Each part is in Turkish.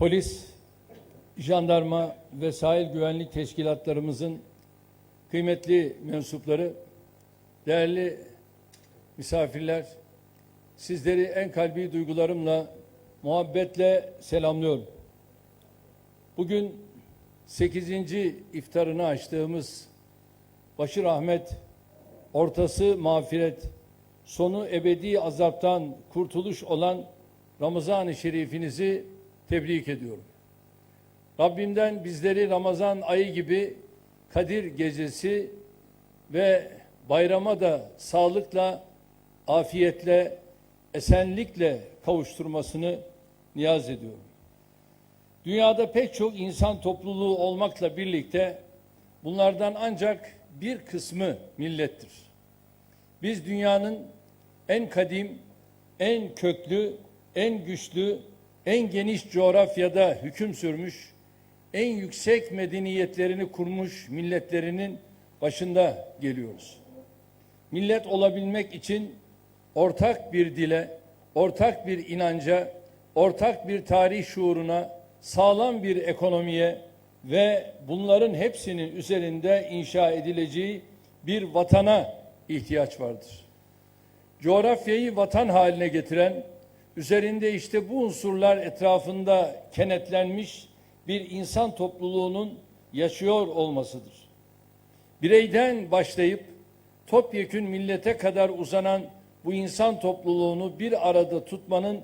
polis, jandarma ve sahil güvenlik teşkilatlarımızın kıymetli mensupları, değerli misafirler, sizleri en kalbi duygularımla, muhabbetle selamlıyorum. Bugün 8. iftarını açtığımız başı rahmet, ortası mağfiret, sonu ebedi azaptan kurtuluş olan Ramazan-ı Şerifinizi tebrik ediyorum. Rabbimden bizleri Ramazan ayı gibi Kadir gecesi ve bayrama da sağlıkla, afiyetle, esenlikle kavuşturmasını niyaz ediyorum. Dünyada pek çok insan topluluğu olmakla birlikte bunlardan ancak bir kısmı millettir. Biz dünyanın en kadim, en köklü, en güçlü, en geniş coğrafyada hüküm sürmüş, en yüksek medeniyetlerini kurmuş milletlerinin başında geliyoruz. Millet olabilmek için ortak bir dile, ortak bir inanca, ortak bir tarih şuuruna, sağlam bir ekonomiye ve bunların hepsinin üzerinde inşa edileceği bir vatana ihtiyaç vardır. Coğrafyayı vatan haline getiren, üzerinde işte bu unsurlar etrafında kenetlenmiş bir insan topluluğunun yaşıyor olmasıdır. Bireyden başlayıp topyekün millete kadar uzanan bu insan topluluğunu bir arada tutmanın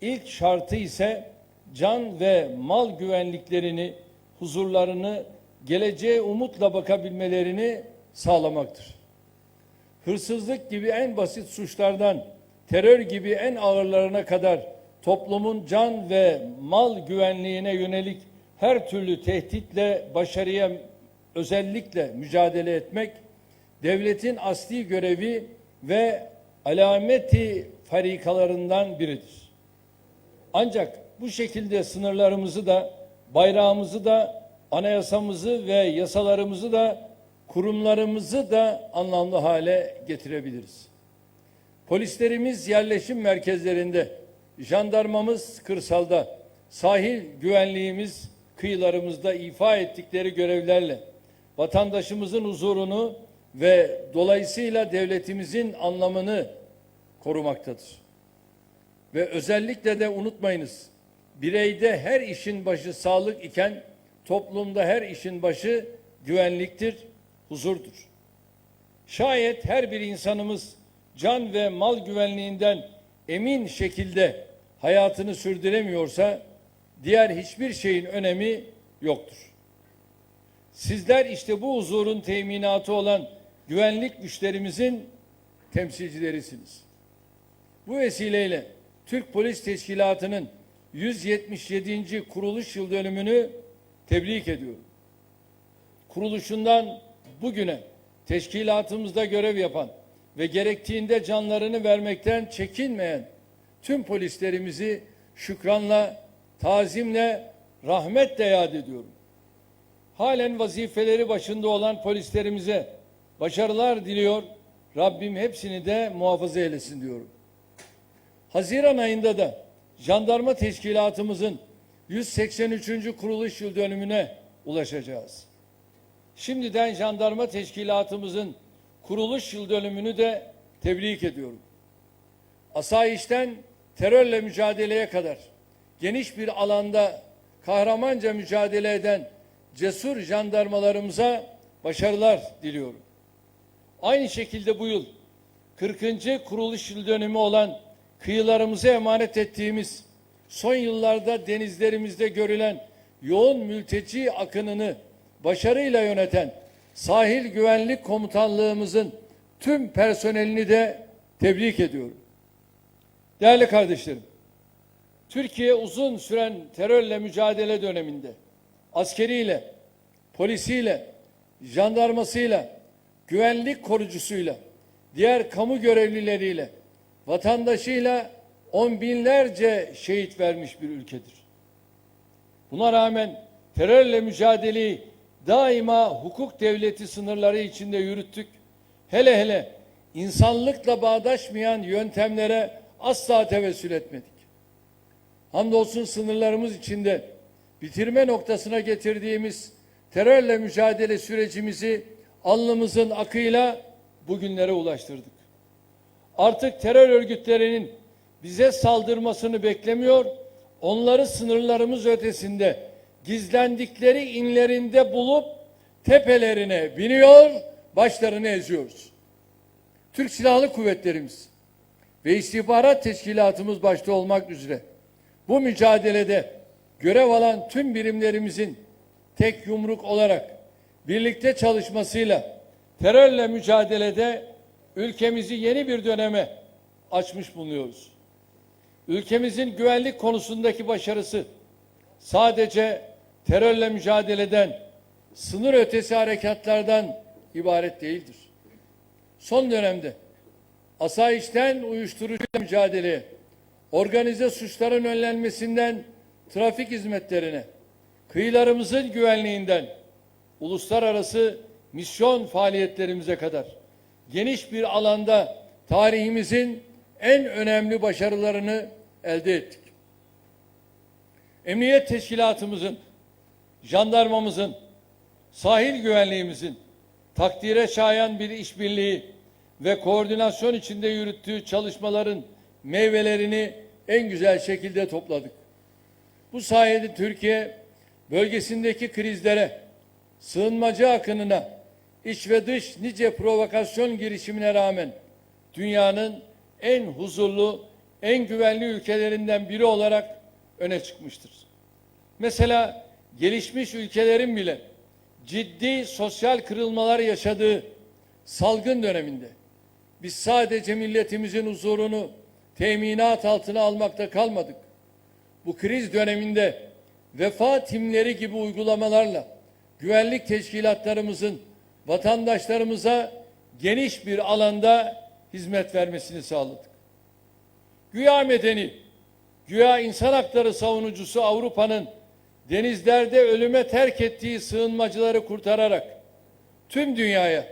ilk şartı ise can ve mal güvenliklerini, huzurlarını, geleceğe umutla bakabilmelerini sağlamaktır. Hırsızlık gibi en basit suçlardan terör gibi en ağırlarına kadar toplumun can ve mal güvenliğine yönelik her türlü tehditle başarıya özellikle mücadele etmek devletin asli görevi ve alameti farikalarından biridir. Ancak bu şekilde sınırlarımızı da bayrağımızı da anayasamızı ve yasalarımızı da kurumlarımızı da anlamlı hale getirebiliriz. Polislerimiz yerleşim merkezlerinde, jandarmamız kırsalda, sahil güvenliğimiz kıyılarımızda ifa ettikleri görevlerle vatandaşımızın huzurunu ve dolayısıyla devletimizin anlamını korumaktadır. Ve özellikle de unutmayınız, bireyde her işin başı sağlık iken toplumda her işin başı güvenliktir, huzurdur. Şayet her bir insanımız can ve mal güvenliğinden emin şekilde hayatını sürdüremiyorsa diğer hiçbir şeyin önemi yoktur. Sizler işte bu huzurun teminatı olan güvenlik güçlerimizin temsilcilerisiniz. Bu vesileyle Türk Polis Teşkilatı'nın 177. kuruluş yıl dönümünü tebrik ediyorum. Kuruluşundan bugüne teşkilatımızda görev yapan ve gerektiğinde canlarını vermekten çekinmeyen tüm polislerimizi şükranla, tazimle, rahmetle yad ediyorum. Halen vazifeleri başında olan polislerimize başarılar diliyor. Rabbim hepsini de muhafaza eylesin diyorum. Haziran ayında da jandarma teşkilatımızın 183. kuruluş yıl dönümüne ulaşacağız. Şimdiden jandarma teşkilatımızın kuruluş yıl dönümünü de tebrik ediyorum. Asayişten terörle mücadeleye kadar geniş bir alanda kahramanca mücadele eden cesur jandarmalarımıza başarılar diliyorum. Aynı şekilde bu yıl 40. kuruluş yıl dönümü olan kıyılarımıza emanet ettiğimiz son yıllarda denizlerimizde görülen yoğun mülteci akınını başarıyla yöneten Sahil Güvenlik Komutanlığımızın tüm personelini de tebrik ediyorum. Değerli kardeşlerim, Türkiye uzun süren terörle mücadele döneminde askeriyle, polisiyle, jandarmasıyla, güvenlik korucusuyla, diğer kamu görevlileriyle, vatandaşıyla on binlerce şehit vermiş bir ülkedir. Buna rağmen terörle mücadeleyi daima hukuk devleti sınırları içinde yürüttük. Hele hele insanlıkla bağdaşmayan yöntemlere asla tevessül etmedik. Hamdolsun sınırlarımız içinde bitirme noktasına getirdiğimiz terörle mücadele sürecimizi alnımızın akıyla bugünlere ulaştırdık. Artık terör örgütlerinin bize saldırmasını beklemiyor, onları sınırlarımız ötesinde gizlendikleri inlerinde bulup tepelerine biniyor, başlarını eziyoruz. Türk Silahlı Kuvvetlerimiz ve istihbarat teşkilatımız başta olmak üzere bu mücadelede görev alan tüm birimlerimizin tek yumruk olarak birlikte çalışmasıyla terörle mücadelede ülkemizi yeni bir döneme açmış bulunuyoruz. Ülkemizin güvenlik konusundaki başarısı sadece terörle mücadeleden, sınır ötesi harekatlardan ibaret değildir. Son dönemde asayişten uyuşturucu mücadeleye, organize suçların önlenmesinden trafik hizmetlerine, kıyılarımızın güvenliğinden uluslararası misyon faaliyetlerimize kadar geniş bir alanda tarihimizin en önemli başarılarını elde ettik. Emniyet teşkilatımızın, jandarmamızın, sahil güvenliğimizin takdire şayan bir işbirliği ve koordinasyon içinde yürüttüğü çalışmaların meyvelerini en güzel şekilde topladık. Bu sayede Türkiye bölgesindeki krizlere, sığınmacı akınına, iç ve dış nice provokasyon girişimine rağmen dünyanın en huzurlu, en güvenli ülkelerinden biri olarak öne çıkmıştır. Mesela gelişmiş ülkelerin bile ciddi sosyal kırılmalar yaşadığı salgın döneminde biz sadece milletimizin huzurunu teminat altına almakta kalmadık. Bu kriz döneminde vefa timleri gibi uygulamalarla güvenlik teşkilatlarımızın vatandaşlarımıza geniş bir alanda hizmet vermesini sağladık. Güya medeni, güya insan hakları savunucusu Avrupa'nın denizlerde ölüme terk ettiği sığınmacıları kurtararak tüm dünyaya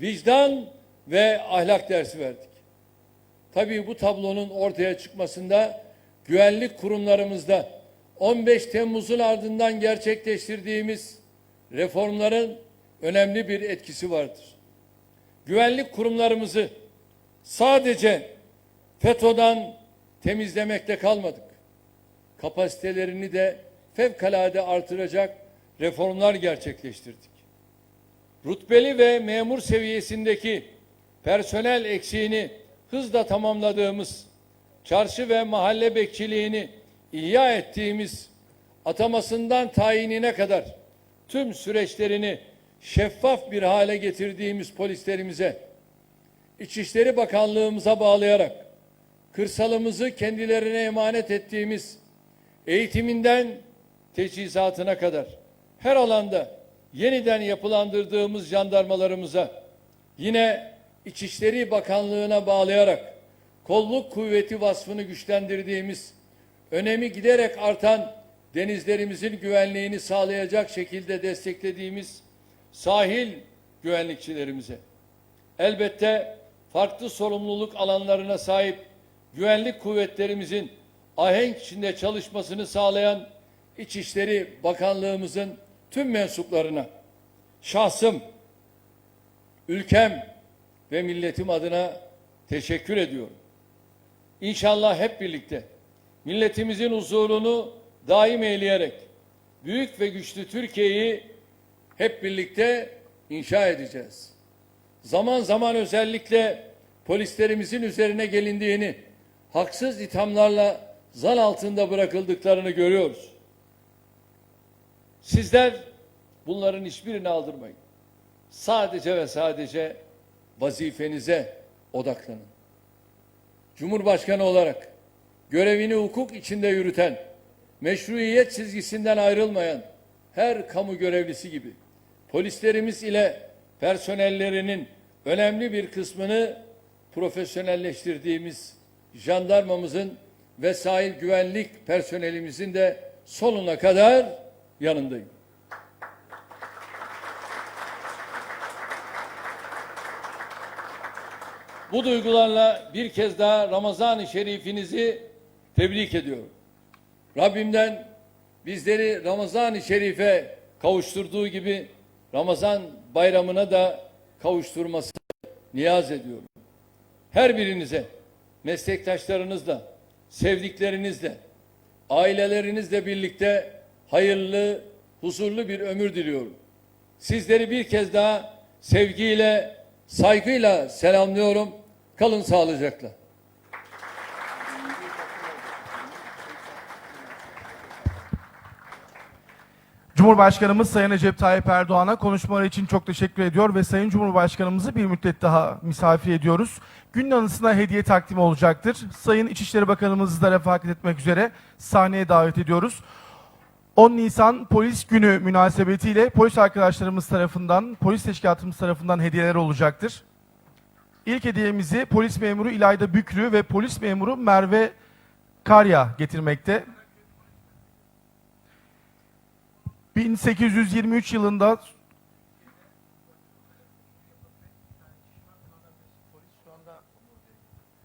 vicdan ve ahlak dersi verdik. Tabii bu tablonun ortaya çıkmasında güvenlik kurumlarımızda 15 Temmuz'un ardından gerçekleştirdiğimiz reformların önemli bir etkisi vardır. Güvenlik kurumlarımızı sadece FETÖ'den temizlemekte kalmadık. Kapasitelerini de fevkalade artıracak reformlar gerçekleştirdik. Rutbeli ve memur seviyesindeki personel eksiğini hızla tamamladığımız, çarşı ve mahalle bekçiliğini ihya ettiğimiz, atamasından tayinine kadar tüm süreçlerini şeffaf bir hale getirdiğimiz polislerimize, İçişleri Bakanlığımıza bağlayarak kırsalımızı kendilerine emanet ettiğimiz eğitiminden teçhizatına kadar her alanda yeniden yapılandırdığımız jandarmalarımıza yine İçişleri Bakanlığı'na bağlayarak kolluk kuvveti vasfını güçlendirdiğimiz önemi giderek artan denizlerimizin güvenliğini sağlayacak şekilde desteklediğimiz sahil güvenlikçilerimize elbette farklı sorumluluk alanlarına sahip güvenlik kuvvetlerimizin ahenk içinde çalışmasını sağlayan İçişleri Bakanlığımızın tüm mensuplarına şahsım, ülkem ve milletim adına teşekkür ediyorum. İnşallah hep birlikte milletimizin huzurunu daim eyleyerek büyük ve güçlü Türkiye'yi hep birlikte inşa edeceğiz. Zaman zaman özellikle polislerimizin üzerine gelindiğini, haksız ithamlarla zan altında bırakıldıklarını görüyoruz. Sizler bunların hiçbirini aldırmayın. Sadece ve sadece vazifenize odaklanın. Cumhurbaşkanı olarak görevini hukuk içinde yürüten, meşruiyet çizgisinden ayrılmayan her kamu görevlisi gibi polislerimiz ile personellerinin önemli bir kısmını profesyonelleştirdiğimiz jandarmamızın ve sahil güvenlik personelimizin de sonuna kadar yanındayım. Bu duygularla bir kez daha Ramazan-ı Şerifinizi tebrik ediyorum. Rabbimden bizleri Ramazan-ı Şerif'e kavuşturduğu gibi Ramazan bayramına da kavuşturması niyaz ediyorum. Her birinize, meslektaşlarınızla, sevdiklerinizle, ailelerinizle birlikte hayırlı, huzurlu bir ömür diliyorum. Sizleri bir kez daha sevgiyle, saygıyla selamlıyorum. Kalın sağlıcakla. Cumhurbaşkanımız Sayın Recep Tayyip Erdoğan'a konuşmaları için çok teşekkür ediyor ve Sayın Cumhurbaşkanımızı bir müddet daha misafir ediyoruz. Günün anısına hediye takdimi olacaktır. Sayın İçişleri Bakanımızı da refakat etmek üzere sahneye davet ediyoruz. 10 Nisan Polis Günü münasebetiyle polis arkadaşlarımız tarafından, polis teşkilatımız tarafından hediyeler olacaktır. İlk hediyemizi polis memuru İlayda Bükrü ve polis memuru Merve Karya getirmekte. 1823 yılında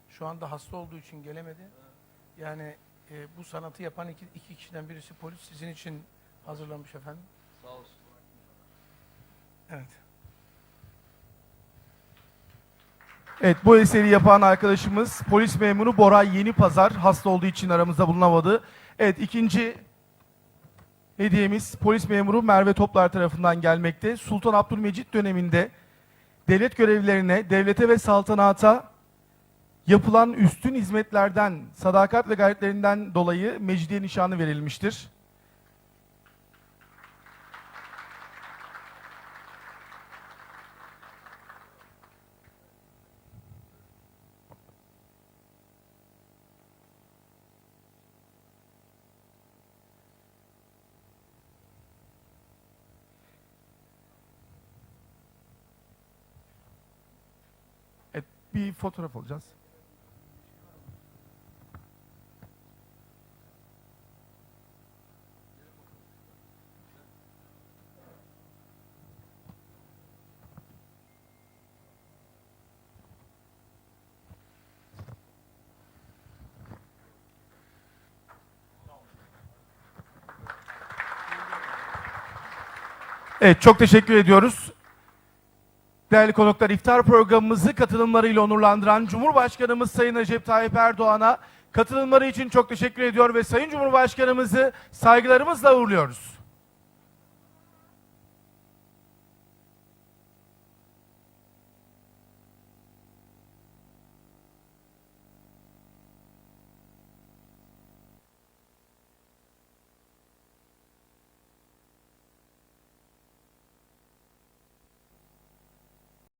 şu anda hasta olduğu için gelemedi. Yani e, bu sanatı yapan iki, iki kişiden birisi polis sizin için hazırlamış efendim. Sağ olsun. Evet. Evet bu eseri yapan arkadaşımız polis memuru Boray Yeni Pazar hasta olduğu için aramızda bulunamadı. Evet ikinci hediyemiz polis memuru Merve Toplar tarafından gelmekte. Sultan Abdülmecit döneminde devlet görevlilerine, devlete ve saltanata yapılan üstün hizmetlerden, sadakat ve gayretlerinden dolayı Mecidiye nişanı verilmiştir. Bir fotoğraf alacağız. Evet, çok teşekkür ediyoruz. Değerli konuklar, iftar programımızı katılımlarıyla onurlandıran Cumhurbaşkanımız Sayın Recep Tayyip Erdoğan'a katılımları için çok teşekkür ediyor ve Sayın Cumhurbaşkanımızı saygılarımızla uğurluyoruz.